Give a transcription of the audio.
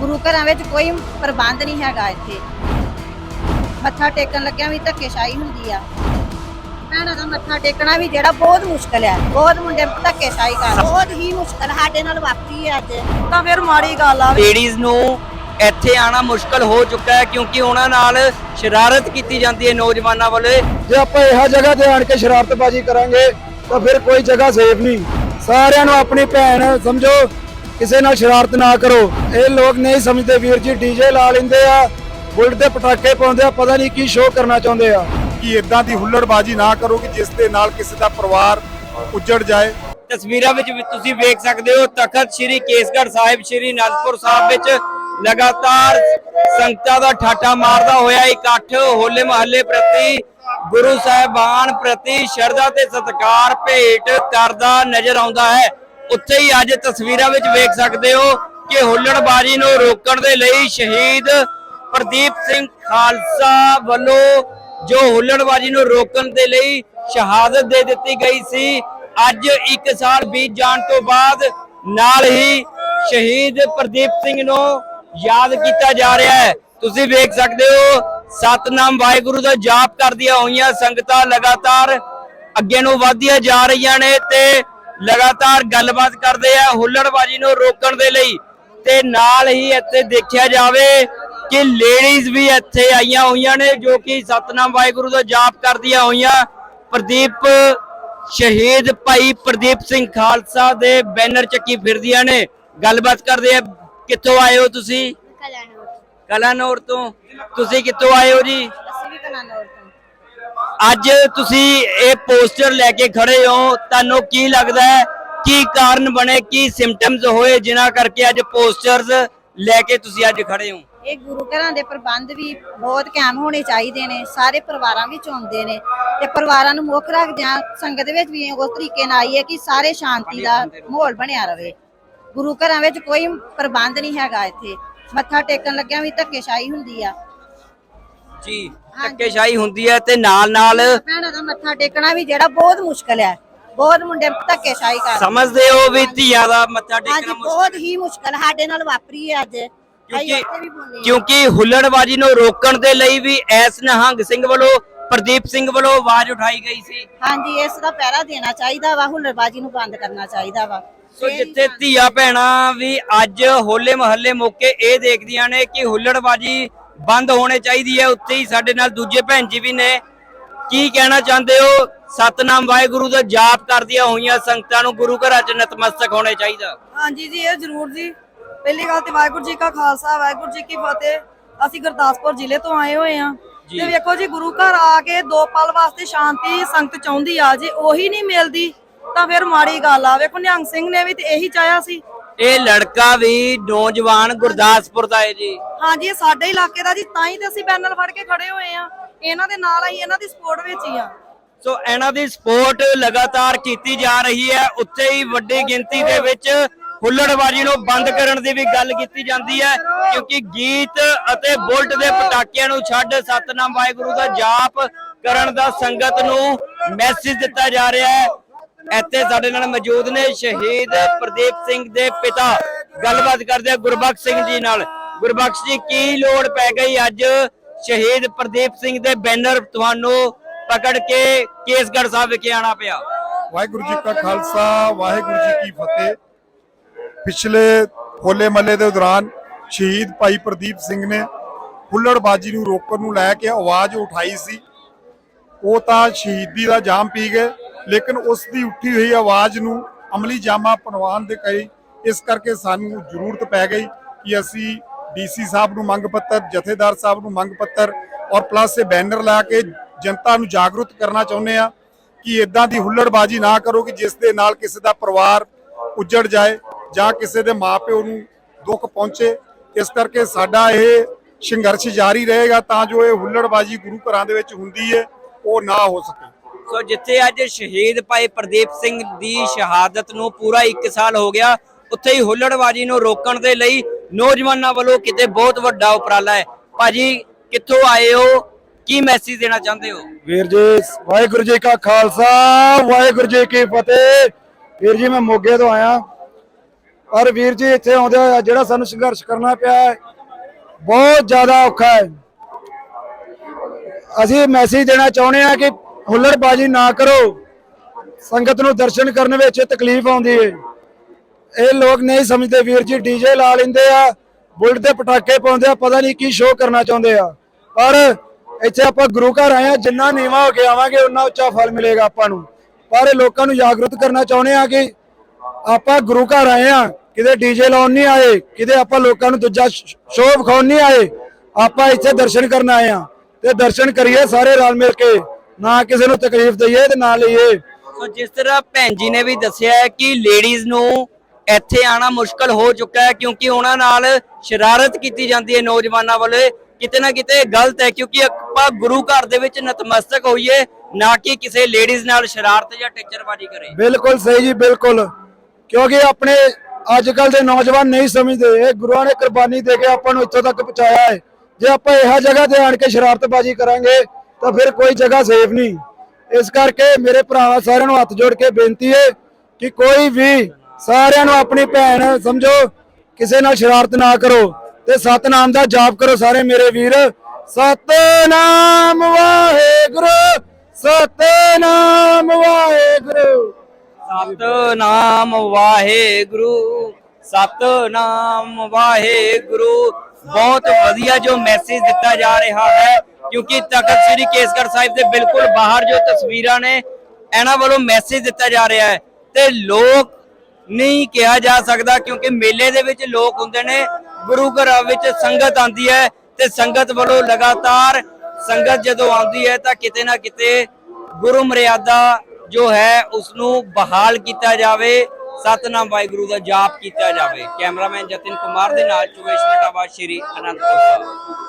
ਗੁਰੂ ਘਰਾਂ ਵਿੱਚ ਕੋਈ ਪ੍ਰਬੰਧ ਨਹੀਂ ਹੈਗਾ ਇੱਥੇ। ਮੱਥਾ ਟੇਕਣ ਲੱਗਿਆਂ ਵੀ ਧੱਕੇਸ਼ਾਹੀ ਹੁੰਦੀ ਆ। ਭੈਣਾਂ ਦਾ ਮੱਥਾ ਟੇਕਣਾ ਵੀ ਜਿਹੜਾ ਬਹੁਤ ਮੁਸ਼ਕਲ ਹੈ ਬਹੁਤ ਮੁੰਡੇ ਧੱਕੇਸ਼ਾਹੀ ਕਰ ਬਹੁਤ ਹੀ ਮੁਸ਼ਕਲ ਸਾਡੇ ਨਾਲ ਵਾਪਰੀ ਹੈ ਅੱਜ। ਤਾਂ ਫਿਰ ਮਾੜੀ ਗੱਲ ਆ ਲੇਡੀਜ਼ ਨੂੰ ਇੱਥੇ ਆਣਾ ਮੁਸ਼ਕਲ ਹੋ ਚੁੱਕਾ ਹੈ ਕਿਉਂਕਿ ਉਹਨਾਂ ਨਾਲ ਸ਼ਰਾਰਤ ਕੀਤੀ ਜਾਂਦੀ ਹੈ ਨੌਜਵਾਨਾਂ ਵੱਲੋਂ। ਜੇ ਆਪਾਂ ਇਹੋ ਜਗ੍ਹਾ ਤੇ ਆਣ ਕੇ ਸ਼ਰਾਰਤਬਾਜ਼ੀ ਕਰਾਂਗੇ ਤਾਂ ਫਿਰ ਕੋਈ ਜਗ੍ਹਾ ਸੇਫ ਨਹੀਂ। ਸਾਰਿਆਂ ਨੂੰ ਆਪਣੀ ਭੈਣ ਸਮਝੋ ਕਿਸੇ ਨਾਲ ਸ਼ਰਾਰਤ ਨਾ ਕਰੋ। ਇਹ ਲੋਕ ਨਹੀਂ ਸਮਝਦੇ ਵੀਰ ਜੀ ਡੀਜੇ ਲਾ ਲੈਂਦੇ ਆ ਬੁਲਟ ਤੇ ਪਟਾਕੇ ਪਾਉਂਦੇ ਆ ਪਤਾ ਨਹੀਂ ਕੀ ਸ਼ੋਅ ਕਰਨਾ ਚਾਹੁੰਦੇ ਆ। ਕਿ ਇਦਾਂ ਦੀ ਹੁੱਲੜਬਾਜ਼ੀ ਨਾ ਕਰੋ ਕਿ ਜਿਸ ਦੇ ਨਾਲ ਕਿਸੇ ਦਾ ਪਰਿਵਾਰ ਉੱਜੜ ਜਾਏ। ਤਸਵੀਰਾਂ ਵਿੱਚ ਵੀ ਤੁਸੀਂ ਵੇਖ ਸਕਦੇ ਹੋ ਤਖਤ ਸ੍ਰੀ ਕੇਸਗੜ੍ਹ ਸਾਹਿਬ ਸ੍ਰੀ ਅਨੰਦਪੁਰ ਸਾਹਿਬ ਵਿੱਚ ਲਗਾਤਾਰ ਸੰਗਤਾਂ ਦਾ ਠਾਠਾ ਮਾਰਦਾ ਹੋਇਆ ਇਕੱਠ ਹੋਲੇ ਮਹੱਲੇ ਪ੍ਰਤੀ ਗੁਰੂ ਸਾਹਿਬਾਨ ਪ੍ਰਤੀ ਸ਼ਰਧਾ ਤੇ ਸਤਿਕਾਰ ਭੇਟ ਕਰਦਾ ਨਜ਼ਰ ਆਉਂਦਾ ਹੈ। ਉੱਥੇ ਹੀ ਅੱਜ ਤਸਵੀਰਾਂ ਵਿੱਚ ਵੇਖ ਸਕਦੇ ਹੋ ਕਿ ਹੁੱਲੜਬਾਜ਼ੀ ਨੂੰ ਰੋਕਣ ਦੇ ਲਈ ਸ਼ਹੀਦ ਪ੍ਰਦੀਪ ਸਿੰਘ ਖਾਲਸਾ ਵੱਲੋਂ ਜੋ ਹੁੱਲੜਬਾਜ਼ੀ ਨੂੰ ਰੋਕਣ ਦੇ ਲਈ ਸ਼ਹਾਦਤ ਦੇ ਦਿੱਤੀ ਗਈ ਸੀ, ਅੱਜ 1 ਸਾਲ ਬੀਤ ਜਾਣ ਤੋਂ ਬਾਅਦ ਨਾਲ ਹੀ ਸ਼ਹੀਦ ਪ੍ਰਦੀਪ ਸਿੰਘ ਨੂੰ ਯਾਦ ਕੀਤਾ ਜਾ ਰਿਹਾ ਹੈ। ਤੁਸੀਂ ਵੇਖ ਸਕਦੇ ਹੋ, ਸਤਨਾਮ ਵਾਹਿਗੁਰੂ ਦਾ ਜਾਪ ਕਰਦੀਆਂ ਹੋਈਆਂ ਸੰਗਤਾਂ ਲਗਾਤਾਰ ਅੱਗੇ ਨੂੰ ਵਧਦੀਆਂ ਜਾ ਰਹੀਆਂ ਨੇ ਤੇ ਲਗਾਤਾਰ ਗੱਲਬਾਤ ਕਰਦੇ ਆ ਹੁੱਲੜਬਾਜ਼ੀ ਨੂੰ ਰੋਕਣ ਦੇ ਲਈ ਤੇ ਨਾਲ ਹੀ ਇੱਥੇ ਦੇਖਿਆ ਜਾਵੇ ਕਿ ਲੇਡੀਜ਼ ਵੀ ਇੱਥੇ ਆਈਆਂ ਹੋਈਆਂ ਨੇ ਜੋ ਕਿ ਸਤਨਾਮ ਵਾਹਿਗੁਰੂ ਦਾ ਜਾਪ ਕਰਦੀਆਂ ਹੋਈਆਂ। ਪ੍ਰਦੀਪ ਸ਼ਹੀਦ ਭਾਈ ਪ੍ਰਦੀਪ ਸਿੰਘ ਖਾਲਸਾ ਦੇ ਬੈਨਰ ਚੱਕੀ ਫਿਰਦੀਆਂ ਨੇ। ਗੱਲਬਾਤ ਕਰਦੇ ਆ ਕਿੱਥੋਂ ਆਏ ਹੋ ਤੁਸੀਂ? ਕਲਾਨੌਰ। ਤੋਂ। ਤੁਸੀਂ ਕਿੱਥੋਂ ਆਏ ਹੋ ਜੀ? ਅਸੀਂ ਵੀ ਕਨਾਨੌਰ ਤੋਂ। ਅੱਜ ਤੁਸੀਂ ਇਹ ਪੋਸਟਰ ਲੈ ਕੇ ਖੜੇ ਹੋ, ਤੁਹਾਨੂੰ ਕੀ ਲੱਗਦਾ ਹੈ? ਕੀ ਕਾਰਨ ਬਣੇ, ਕੀ ਸਿੰਪਟਮਸ ਹੋਏ, ਜਿਨ੍ਹਾਂ ਕਰਕੇ ਅੱਜ ਪੋਸਟਰਸ ਲੈ ਕੇ ਤੁਸੀਂ ਅੱਜ ਖੜੇ ਹੋ? ਇਹ ਗੁਰੂ ਘਰਾਂ ਦੇ ਪ੍ਰਬੰਧ ਵੀ ਬਹੁਤ ਕਾਇਮ ਹੋਣੇ ਚਾਹੀਦੇ ਨੇ, ਸਾਰੇ ਪਰਿਵਾਰਾਂ ਵਿੱਚ ਆਉਂਦੇ ਨੇ ਤੇ ਪਰਿਵਾਰਾਂ ਨੂੰ ਮੁੱਖ ਰੱਖਦਿਆਂ ਸੰਗਤ ਵਿੱਚ ਵੀ ਉਸ ਤਰੀਕੇ ਨਾਲ ਆਈ ਹੈ ਕਿ ਸਾਰੇ ਸ਼ਾਂਤੀ ਦਾ ਮਾਹੌਲ ਬਣਿਆ ਰਵੇ। ਗੁਰੂ ਘਰਾਂ ਵਿੱਚ ਕੋਈ ਪ੍ਰਬੰਧ ਨਹੀਂ ਹੈਗਾ ਇੱਥੇ। ਮੱਥਾ ਟੇਕਣ ਲੱਗਿਆਂ ਵੀ ਧੱਕੇਸ਼ਾਹੀ ਹੁੰਦੀ ਆ। ਜੀ ਧੱਕੇਸ਼ਾਹੀ ਹੁੰਦੀ ਹੈ ਤੇ ਨਾਲ ਨਾਲ ਭੈਣਾਂ ਦਾ ਮੱਥਾ ਟੇਕਣਾ ਵੀ ਜਿਹੜਾ ਬਹੁਤ ਮੁਸ਼ਕਲ ਹੈ। ਬਹੁਤ ਮੁੰਡੇ ਧੱਕੇਸ਼ਾਹੀ ਕਰ ਸਮਝਦੇ ਹੋ ਵੀ ਧੀਆ ਦਾ ਮੱਥਾ ਹਾਂਜੀ ਟੇਕਣਾ ਮੁਸ਼ਕਲ ਬਹੁਤ ਹੀ। ਮੁਸ਼ਕਲ ਸਾਡੇ ਨਾਲ ਵਾਪਰੀ ਹੈ ਅੱਜ। ਅਸੀਂ ਕਿਉਂਕਿ ਉੱਥੇ ਵੀ ਬੋਲੇ ਹਾਂ। ਕਿਉਂਕਿ ਹੁੱਲੜਬਾਜੀ ਨੂੰ ਰੋਕਣ ਦੇ ਲਈ ਵੀ ਐਸ ਨਿਹੰਗ ਸਿੰਘ ਵੱਲੋਂ ਪ੍ਰਦੀਪ ਸਿੰਘ ਵੱਲੋਂ ਆਵਾਜ਼ ਉਠਾਈ ਗਈ ਸੀ। ਹਾਂਜੀ ਇਸ ਦਾ ਪਹਿਰਾ ਦੇਣਾ ਚਾਹੀਦਾ ਵਾ ਹੁੱਲੜਬਾਜੀ ਨੂੰ ਬੰਦ ਕਰਨਾ ਚਾਹੀਦਾ ਵਾ। ਸੋ ਜਿੱਥੇ ਧੀਆ ਭੈਣਾਂ ਵੀ ਅੱਜ ਹੋਲੇ ਮਹੱਲੇ ਮੌਕੇ ਇਹ ਦੇਖਦੀਆਂ ਨੇ ਕਿ ਹੁੱਲੜਬਾਜੀ ਬੰਦ ਹੋਣੇ ਚਾਹੀਦੀ ਹੈ ਉੱਥੇ ਹੀ ਸਾਡੇ ਨਾਲ ਦੂਜੇ ਭੈਣ ਜੀ ਵੀ ਨੇ। ਕੀ ਕਹਿਣਾ ਚਾਹੁੰਦੇ ਹੋ? ਸਤਨਾਮ ਵਾਹਿਗੁਰੂ ਦਾ ਜਾਪ ਕਰਦੀਆਂ ਹੋਈਆਂ ਸੰਗਤਾਂ ਨੂੰ ਗੁਰੂ ਘਰਾਂ 'ਚ ਨਤਮਸਤਕ ਹੋਣੇ ਚਾਹੀਦਾ। ਹਾਂਜੀ ਜੀ ਇਹ ਜ਼ਰੂਰ ਜੀ। ਪਹਿਲੀ ਗੱਲ ਤੇ ਵਾਹਿਗੁਰੂ ਜੀ ਕਾ ਖਾਲਸਾ ਵਾਹਿਗੁਰੂ ਜੀ ਕੀ ਫਤਿਹ। ਅਸੀਂ ਗੁਰਦਾਸਪੁਰ ਜ਼ਿਲ੍ਹੇ ਤੋਂ ਆਏ ਹੋਏ ਆ। ਤੇ ਵੇਖੋ ਜੀ ਗੁਰੂ ਘਰ ਆ ਕੇ ਦੋ ਪਲ ਵਾਸਤੇ ਸ਼ਾਂਤੀ ਸੰਗਤ ਚਾਹੁੰਦੀ ਆ। ਜੇ ਉਹੀ ਨਹੀਂ ਮਿਲਦੀ ਤਾਂ ਫਿਰ ਮਾੜੀ ਗੱਲ ਆ। ਵੇਖੋ ਨਿਹੰਗ ਸਿੰਘ ਨੇ ਵੀ ਤੇ ਇਹੀ ਚਾਹਿਆ ਸੀ ਇਹ ਲੜਕਾ ਵੀ ਨੌਜਵਾਨ ਗੁਰਦਾਸਪੁਰ ਦਾ ਹੈ ਜੀ। ਹਾਂਜੀ ਇਹ ਸਾਡੇ ਇਲਾਕੇ ਦਾ ਜੀ ਤਾਂ ਹੀ ਤੇ ਅਸੀਂ ਪੈਨਲ ਫੜ ਕੇ ਖੜੇ ਹੋਏ ਆ ਇਹਨਾਂ ਦੇ ਨਾਲ ਅਸੀਂ ਇਹਨਾਂ ਦੀ ਸਪੋਰਟ ਵਿੱਚ ਹੀ ਆ ਸੋ ਇਹਨਾਂ ਦੀ ਸਪੋਰਟ ਲਗਾਤਾਰ ਕੀਤੀ ਜਾ ਰਹੀ ਹੈ। ਉੱਥੇ ਹੀ ਵੱਡੀ ਗਿਣਤੀ ਦੇ ਵਿੱਚ ਹੁੱਲੜਬਾਜੀ ਨੂੰ ਬੰਦ ਕਰਨ ਦੀ ਵੀ ਗੱਲ ਕੀਤੀ ਜਾਂਦੀ ਹੈ ਕਿਉਂਕਿ ਗੀਤ ਅਤੇ ਬੁਲਟ ਦੇ ਪਟਾਕਿਆਂ ਨੂੰ ਛੱਡ ਸਤਨਾਮ ਵਾਹਿਗੁਰੂ ਦਾ ਜਾਪ ਕਰਨ ਦਾ ਸੰਗਤ ਨੂੰ ਮੈਸੇਜ ਦਿੱਤਾ ਜਾ ਰਿਹਾ ਹੈ। ਇੱਥੇ ਸਾਡੇ ਨਾਲ ਮੌਜੂਦ ਨੇ ਸ਼ਹੀਦ ਪ੍ਰਦੀਪ ਸਿੰਘ ਦੇ ਪਿਤਾ। ਗੱਲਬਾਤ ਕਰਦੇ ਗੁਰਬਖਸ਼ ਸਿੰਘ ਜੀ ਨਾਲ। ਗੁਰਬਖਸ਼ ਜੀ, ਕੀ ਲੋੜ ਪੈ ਗਈ ਅੱਜ ਸ਼ਹੀਦ ਪ੍ਰਦੀਪ ਸਿੰਘ ਦੇ ਬੈਨਰ ਤੁਹਾਨੂੰ ਪਕੜ ਕੇ ਕੇਸਗੜ੍ਹ ਸਾਹਿਬ ਵਿਖੇ ਆਣਾ ਪਿਆ? ਵਾਹਿਗੁਰੂ ਜੀ ਕਾ ਖਾਲਸਾ, ਵਾਹਿਗੁਰੂ ਜੀ ਕੀ ਫਤਿਹ। ਪਿਛਲੇ ਹੋਲੇ ਮਹੱਲੇ ਦੇ ਦੌਰਾਨ ਸ਼ਹੀਦ ਭਾਈ ਪ੍ਰਦੀਪ ਸਿੰਘ ਨੇ ਹੁੱਲੜਬਾਜੀ ਨੂੰ ਰੋਕਣ ਨੂੰ ਲੈ ਕੇ ਆਵਾਜ਼ ਉਠਾਈ ਸੀ। ਉਹ ਤਾਂ ਸ਼ਹੀਦੀ ਦਾ ਜਾਮ ਪੀ ਗਏ। ਲੇਕਿਨ ਉਸ ਦੀ ਉੱਠੀ ਹੋਈ ਆਵਾਜ਼ ਨੂੰ ਅਮਲੀ ਜਾਮਾ ਪਣਵਾਨ ਦੇ ਕਈ ਇਸ ਕਰਕੇ ਸਾਨੂੰ ਜ਼ਰੂਰਤ ਪੈ ਗਈ ਕਿ ਅਸੀਂ ਡੀਸੀ ਸਾਹਿਬ ਨੂੰ ਮੰਗ ਪੱਤਰ, ਜਥੇਦਾਰ ਸਾਹਿਬ ਨੂੰ ਮੰਗ ਪੱਤਰ ਔਰ ਪਲੱਸ ਇਹ ਬੈਨਰ ਲਾ ਕੇ ਜਨਤਾ ਨੂੰ ਜਾਗਰੂਕ ਕਰਨਾ ਚਾਹੁੰਦੇ ਆ ਕਿ ਇਦਾਂ ਦੀ ਹੁੱਲੜਬਾਜੀ ਨਾ ਕਰੋ ਕਿ ਜਿਸ ਦੇ ਨਾਲ ਕਿਸੇ ਦਾ ਪਰਿਵਾਰ ਉੱਜੜ ਜਾਏ ਜਾਂ ਕਿਸੇ ਦੇ ਮਾਪਿਓ ਨੂੰ ਦੁੱਖ ਪਹੁੰਚੇ। ਇਸ ਕਰਕੇ ਸਾਡਾ ਇਹ ਸੰਘਰਸ਼ ਜਾਰੀ ਰਹੇਗਾ ਤਾਂ ਜੋ ਇਹ ਹੁੱਲੜਬਾਜੀ ਗੁਰੂ ਘਰਾਂ ਦੇ ਵਿੱਚ ਹੁੰਦੀ ਹੈ, ਉਹ ਨਾ ਹੋ ਸਕੇ। ਸੋ ਜਿੱਥੇ ਅੱਜ ਸ਼ਹੀਦ ਭਾਈ ਪ੍ਰਦੀਪ ਸਿੰਘ ਦੀ ਸ਼ਹਾਦਤ ਨੂੰ ਪੂਰਾ 1 ਸਾਲ ਹੋ ਗਿਆ, ਉੱਥੇ ਹੀ ਹੁੱਲੜਬਾਜੀ ਨੂੰ ਰੋਕਣ ਦੇ ਲਈ ਨੌਜਵਾਨਾਂ ਵੱਲੋਂ ਕਿਤੇ ਬਹੁਤ ਵੱਡਾ ਉਪਰਾਲਾ ਹੈ। ਭਾਜੀ, ਕਿੱਥੋਂ ਆਏ ਹੋ? ਕੀ ਮੈਸੇਜ ਦੇਣਾ ਚਾਹੁੰਦੇ ਹੋ? ਵੀਰ ਜੀ, ਵਾਹਿਗੁਰੂ ਜੀ ਕਾ ਖਾਲਸਾ, ਵਾਹਿਗੁਰੂ ਜੀ ਕੀ ਫਤਿਹ। ਵੀਰ ਜੀ, ਮੈਂ ਮੋਗੇ ਤੋਂ ਆਇਆ। ਔਰ ਵੀਰ ਜੀ, ਇੱਥੇ ਆਉਂਦੇ ਹੋਇਆ ਜਿਹੜਾ ਸਾਨੂੰ ਸੰਘਰਸ਼ ਕਰਨਾ ਪਿਆ ਹੈ, ਬਹੁਤ ਜ਼ਿਆਦਾ ਔਖਾ ਹੈ। ਅਸੀਂ ਮੈਸੇਜ ਦੇਣਾ ਚਾਹੁੰਦੇ ਆ ਕਿ ਹੁੱਲੜਬਾਜ਼ੀ ਨਾ ਕਰੋ। ਸੰਗਤ ਨੂੰ ਦਰਸ਼ਨ ਕਰਨ ਵਿੱਚ ਤਕਲੀਫ ਆਉਂਦੀ ਹੈ ਇਹ ਲੋਕ ਨਹੀਂ ਸਮਝਦੇ ਵੀਰ ਜੀ ਡੀਜੇ ਲਾ ਲੈਂਦੇ ਆ, ਬੁਲਟ ਤੇ ਪਟਾਕੇ ਪਾਉਂਦੇ ਆ, ਪਤਾ ਨਹੀਂ ਕੀ ਸ਼ੋਅ ਕਰਨਾ ਚਾਹੁੰਦੇ ਆ। ਪਰ ਇੱਥੇ ਆਪਾਂ ਗੁਰੂ ਘਰ ਆਏ ਆ, ਜਿੰਨਾ ਨੀਵਾ ਹੋ ਕੇ ਆਵਾਂਗੇ, ਉਨਾ ਉੱਚਾ ਫਲ ਮਿਲੇਗਾ ਆਪਾਂ ਨੂੰ। ਪਰ ਇਹ ਲੋਕਾਂ ਨੂੰ ਜਾਗਰੂਕ ਕਰਨਾ ਚਾਹੁੰਦੇ ਆ ਕਿ ਆਪਾਂ ਗੁਰੂ ਘਰ ਆਏ ਆ, ਕਿਤੇ ਡੀਜੇ ਲਾਉਣ ਨਹੀਂ ਆਏ, ਕਿਤੇ ਆਪਾਂ ਲੋਕਾਂ ਨੂੰ ਦੂਜਾ ਸ਼ੋਅ ਵਿਖਾਉਣ ਨਹੀਂ ਆਏ। ਆਪਾਂ ਇੱਥੇ ਦਰਸ਼ਨ ਕਰਨ ਆਏ ਆ। ਤੇ ਦਰਸ਼ਨ ਕਰੀਏ ਸਾਰੇ ਰਲ ਮਿਲ ਕੇ। ਨਾ ਕਿਸੇ ਨੂੰ ਤਕਲੀਫ ਦਈਏ ਤੇ ਨਾ ਲਈਏ। ਸੋ ਜਿਸ ਤਰ੍ਹਾਂ ਭੈਣ ਜੀ ਨੇ ਵੀ ਦੱਸਿਆ ਹੈ ਕਿ ਲੇਡੀਜ਼ ਨੂੰ ਇੱਥੇ ਆਣਾ ਮੁਸ਼ਕਲ ਹੋ ਚੁੱਕਾ ਹੈ ਕਿਉਂਕਿ ਉਹਨਾਂ ਨਾਲ ਸ਼ਰਾਰਤ ਕੀਤੀ ਜਾਂਦੀ ਹੈ ਨੌਜਵਾਨਾਂ ਵੱਲੋਂ। ਕਿਤੇ ਨਾ ਕਿਤੇ ਇਹ ਗਲਤ ਹੈ ਕਿਉਂਕਿ ਆਪਾਂ ਗੁਰੂ ਘਰ ਦੇ ਵਿੱਚ ਨਤਮਸਤਕ ਹੋਈਏ ਨਾ ਕਿ ਕਿਸੇ ਲੇਡੀਜ਼ ਨਾਲ ਸ਼ਰਾਰਤ ਜਾਂ ਟਿੱਚਰਬਾਜ਼ੀ ਕਰੇ। ਬਿਲਕੁਲ ਸਹੀ ਜੀ ਬਿਲਕੁਲ। ਕਿਉਂਕਿ ਆਪਣੇ ਅੱਜ ਕੱਲ ਦੇ ਨੌਜਵਾਨ ਨਹੀਂ ਸਮਝਦੇ ਇਹ ਗੁਰੂਆਂ ਨੇ ਕੁਰਬਾਨੀ ਦੇ ਕੇ ਆਪਾਂ ਨੂੰ ਇੱਥੋਂ ਤੱਕ ਪਹੁੰਚਾਇਆ ਹੈ। ਜੇ ਆਪਾਂ ਇਹੋ ਜਗ੍ਹਾ ਤੇ ਆਣ ਕੇ ਸ਼ਰਾਰਤਬਾਜ਼ੀ ਕਰਾਂਗੇ ਤਾਂ ਫਿਰ ਕੋਈ ਜਗ੍ਹਾ ਸੇਫ ਨਹੀਂ। ਇਸ ਕਰਕੇ ਮੇਰੇ ਭਰਾਵਾਂ ਸਾਰਿਆਂ ਨੂੰ ਹੱਥ ਜੋੜ ਕੇ ਬੇਨਤੀ ਹੈ ਕਿ ਕੋਈ ਵੀ ਸਾਰਿਆਂ ਨੂੰ ਆਪਣੀ ਭੈਣ ਸਮਝੋ, ਕਿਸੇ ਨਾਲ ਸ਼ਰਾਰਤ ਨਾ ਕਰੋ ਤੇ ਸਤਨਾਮ ਦਾ ਜਾਪ ਕਰੋ ਸਾਰੇ ਮੇਰੇ ਵੀਰ। ਸਤਨਾਮ ਵਾਹਿਗੁਰੂ ਸਤਨਾਮ ਵਾਹਿਗੁਰੂ। ਸਤਨਾਮ ਵਾਹਿਗੁਰੂ ਸਤਨਾਮ ਵਾਹਿਗੁਰੂ। ਬਹੁਤ ਵਧੀਆ ਜੋ ਮੈਸੇਜ ਦਿੱਤਾ ਜਾ ਰਿਹਾ ਹੈ। ਕਿਉਂਕਿ ਤਖਤ ਸ੍ਰੀ ਕੇਸਗੜ੍ਹ ਸਾਹਿਬ ਦੇ ਬਿਲਕੁਲ ਬਾਹਰ ਜੋ ਤਸਵੀਰਾਂ ਨੇ, ਇਹਨਾਂ ਵੱਲੋਂ ਮੈਸੇਜ ਦਿੱਤਾ ਜਾ ਰਿਹਾ ਹੈ ਤੇ ਲੋਕ ਨਹੀਂ ਕਿਹਾ ਜਾ ਸਕਦਾ ਕਿਉਂਕਿ ਮੇਲੇ ਦੇ ਵਿੱਚ ਲੋਕ ਹੁੰਦੇ ਨੇ, ਗੁਰੂ ਘਰਾਂ ਵਿੱਚ ਸੰਗਤ ਆਂਦੀ ਹੈ ਤੇ ਸੰਗਤ ਵੱਲੋਂ ਲਗਾਤਾਰ ਸੰਗਤ ਜਦੋਂ ਆਉਂਦੀ ਹੈ ਤਾਂ ਕਿਤੇ ਨਾ ਕਿਤੇ ਗੁਰੂ ਮਰਿਆਦਾ ਜੋ ਹੈ ਉਸ ਨੂੰ ਬਹਾਲ ਕੀਤਾ ਜਾਵੇ, ਸਤਨਾਮ ਵਾਹਿਗੁਰੂ ਦਾ ਜਾਪ ਕੀਤਾ ਜਾਵੇ। ਕੈਮਰਾਮੈਨ ਜਤਿਨ ਕੁਮਾਰ ਦੇ ਨਾਲ ਚੁਵੇਸ਼ ਮਟਾਵਾ ਸ਼੍ਰੀ ਅਨੰਦਪੁਰ ਸਾਹਿਬ।